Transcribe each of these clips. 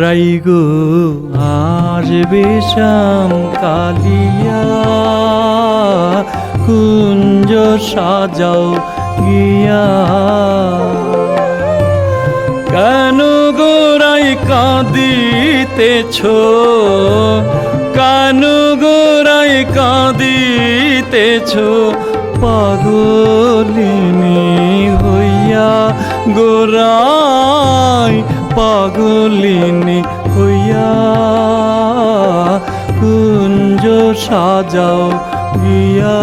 রাইগো আসবে শ্যাম কালিয়া কুঞ্জ সাজাও গিয়া। কেন গোরাই কাঁদিতেছ? কেন গোরাই কাঁদিতেছ? পাগলিনী হইয়া গোরাই পাগলিনী হইয়া কুঞ্জ সাজাও গিয়া।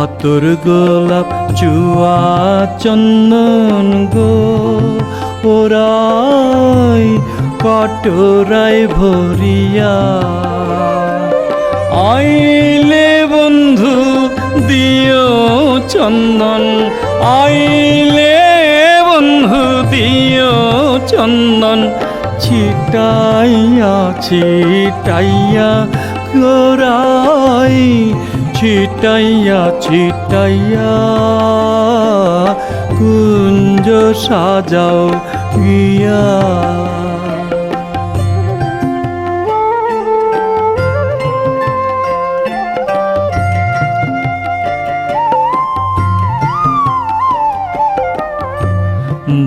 আতর গোলাপ চুয়া চন্দন গো। ওরাই কটরাই ভরিয়া। আইলে বন্ধু, দিও চন্দন। আইলে বন্ধু, দিও চন্দন। ছিটাইয়া ছিটাইয়া গোরাই ছিটাইয়া ছিটাইয়া কুঞ্জ সাজাও গিয়া।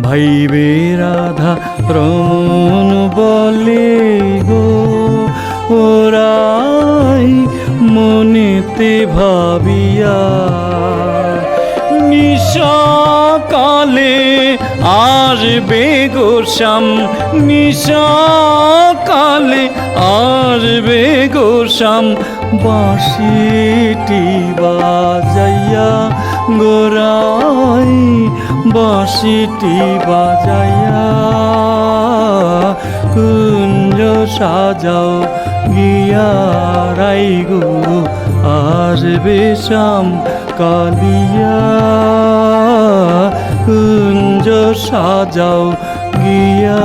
ভাইবে রাধা রমন বলে গো ওরাই মনেতে ভাবিয়া। নিশাকালে আসবে গোসাম নিশাকালে আসবে গোসাম বাঁশিটি বাজাইয়া গোরাই বাঁশিটি বাজাইয়া কুঞ্জ সাজাও গিয়া রাই গো আসবে শ্যাম কালিয়া। কুঞ্জ সাজাও গিয়া।